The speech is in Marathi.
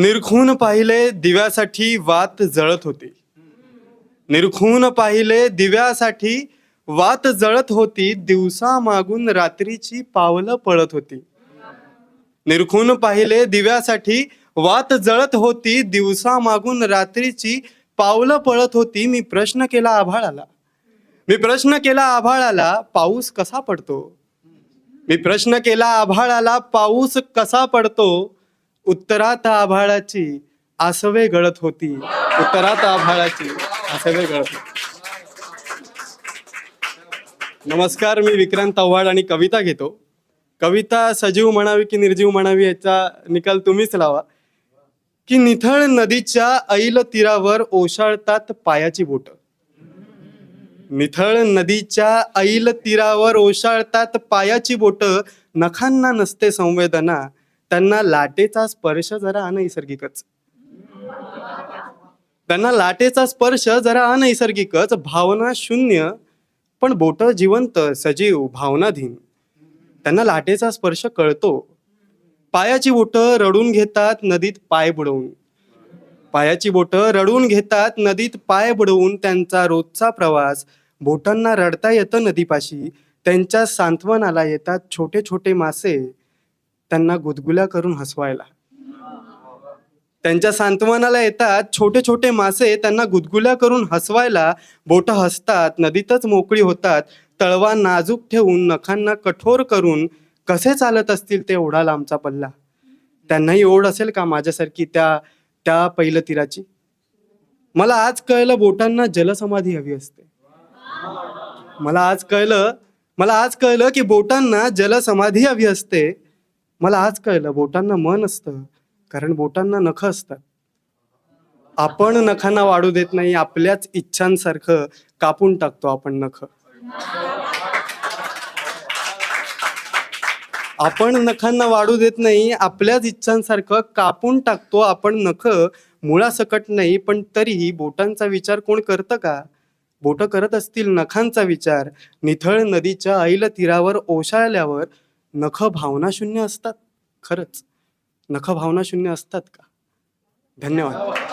निरखून पाहिले दिव्यासाठी वात जळत होती. निरखून पाहिले दिव्यासाठी वात जळत होती दिवसा मागून रात्रीची पावलं पळत होती. निरखून पाहिले दिव्यासाठी वात जळत होती दिवसा मागून रात्रीची पावलं पळत होती. मी प्रश्न केला आभाळाला. मी प्रश्न केला आभाळाला पाऊस कसा पडतो? मी प्रश्न केला आभाळाला पाऊस कसा पडतो? उत्तरात आभाळाची आसवे गळत होती. उत्तरात आभाळाची आसवे गळत होती. नमस्कार मी विक्रांत आव्हाड आणि कविता घेतो. कविता सजीव म्हणावी की निर्जीव म्हणावी याचा निकाल तुम्हीच लावा. की निथळ नदीच्या ऐल तीरावर ओशाळतात पायाची बोट. निथळ नदीच्या ऐल तीरावर ओशाळतात पायाची बोट. नखांना नसते संवेदना त्यांना लाटेचा स्पर्श जरा अनैसर्गिकच त्यांना लाटेचा स्पर्श जरा अनैसर्गिकच भावना शून्य पण बोट जिवंत सजीव भावनाधीन. त्यांना लाटेचा स्पर्श कळतो. पायाची बोट रडून घेतात नदीत पाय बुडवून. पायाची बोट रडून घेतात नदीत पाय बुडवून त्यांचा रोजचा प्रवास. बोटांना रडता येतं नदीपाशी त्यांच्या सांत्वनाला येतात छोटे छोटे मासे. त्यांना गुदगुल्या करून हसवायला. त्यांच्या सांत्वनाला येतात छोटे छोटे मासे त्यांना गुदगुल्या करून हसवायला. बोट हसतात नदीतच मोकळी होतात. तळवा नाजूक ठेवून नखांना कठोर करून कसे चालत असतील ते ओढा लांबचा पल्ला. त्यांनाही ओढ असेल का माझ्यासारखी त्या त्या पहिलं तीराची? मला आज कळलं बोटांना जलसमाधी हवी असते. मला आज कळलं मला आज कळलं की बोटांना जलसमाधी हवी असते. मला आज कळलं बोटांना मन असतं कारण बोटांना नख असतात. आपण नखांना वाढू देत नाही आपल्याच इच्छांसारखं कापून टाकतो आपण नख. आपण नखांना वाढू देत नाही आपल्याच इच्छांसारखं कापून टाकतो आपण नख. मुळासकट नाही पण तरीही बोटांचा विचार कोण करतं का? बोट करत असतील नखांचा विचार. निथळ नदीच्या ऐल तीरावर ओशाळल्यावर नख भावनाशून्य असतात खरंच. नख भावनाशून्य असतात का? धन्यवाद.